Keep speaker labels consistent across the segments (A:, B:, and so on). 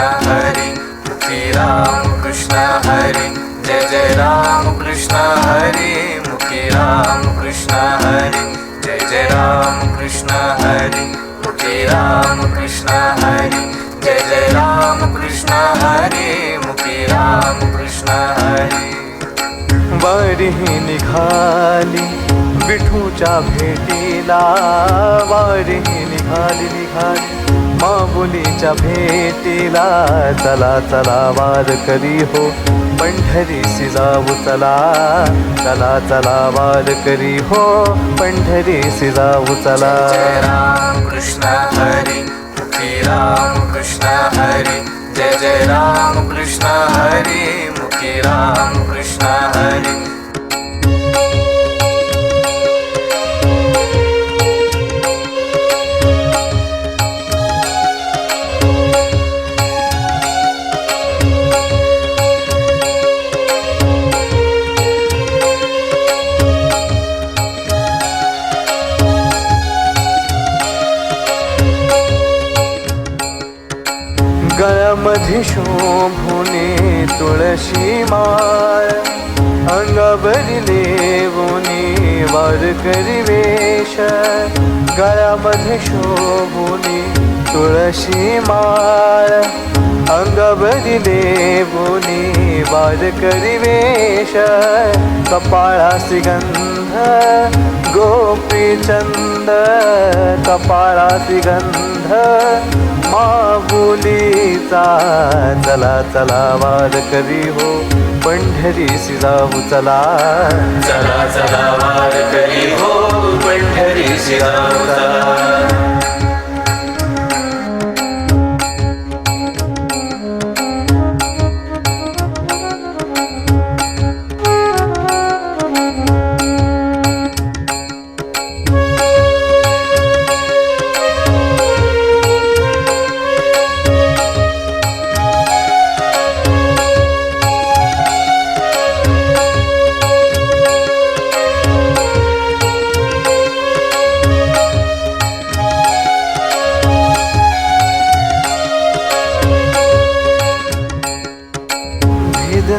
A: कृष्ण श्री राम कृष्ण हरी जय जय राम कृष्ण हरे मुखे राम कृष्ण हरि जय जय राम कृष्ण हरि मुखे राम कृष्ण हरि जय जय राम कृष्ण हरे मुखे राम कृष्ण हरी
B: वारीही निघाली विठूच्या भेटीला वारी निघाली निघाली। माऊलीच्या भेटीला चला चला वार करी हो पंढरीसी जाऊ चला चला चला वार करी हो पंढरीसी जाऊ चला.
A: राम कृष्ण हरी राम कृष्ण हरी. जय जय राम कृष्ण हरी मुखी राम कृष्ण हरी.
B: गा मधि शोभुनी तु मा अङ्गभरि देवनि वारिवेश गर मधु शोभुनि तुलसी मार अङ्गभरि देवनि वारिवेश कपाला सुिगन्ध गोपीचन्द कपाला सुिगन्ध माऊलीचा चला चला वाद करी हो. पंढरीसी जाऊ चला.
A: चला चला वाद करी हो. पंढरी शिरावता
B: चला.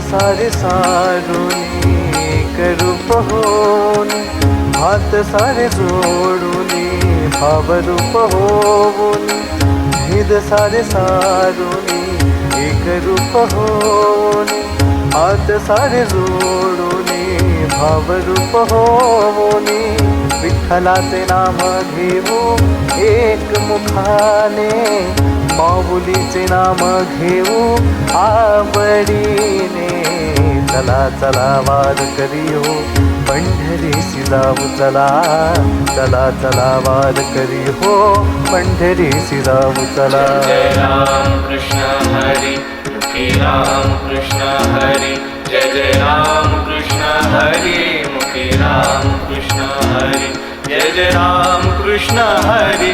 B: सारे सारुनी करू पहोन हात सारे जोडूनी भावरूप होऊन भेद सारे सारुनी एक रूप होऊन हात सारे जोडूनी भावरूप होऊनी विठ्ठलाचे नाम घेऊ एक मुखाने माऊलीचे नाम घेऊ आवडीने चला चला वार करियो. पंढरीशी जाऊ चला चला चला वार करी हो पंढरीशी जाऊ चला
A: राम कृष्ण हरी मुखी राम कृष्ण हरी. जय जय राम कृष्ण हरी मुखी राम कृष्ण हरी. जय जय राम कृष्ण हरी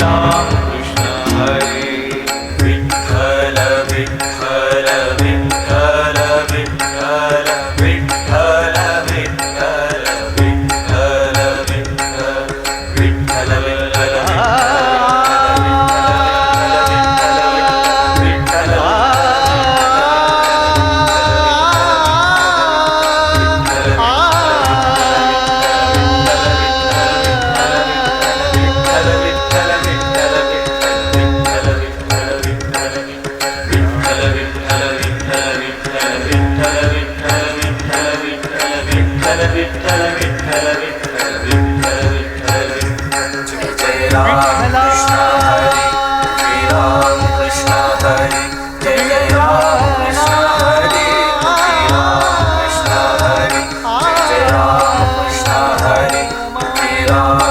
A: Ram.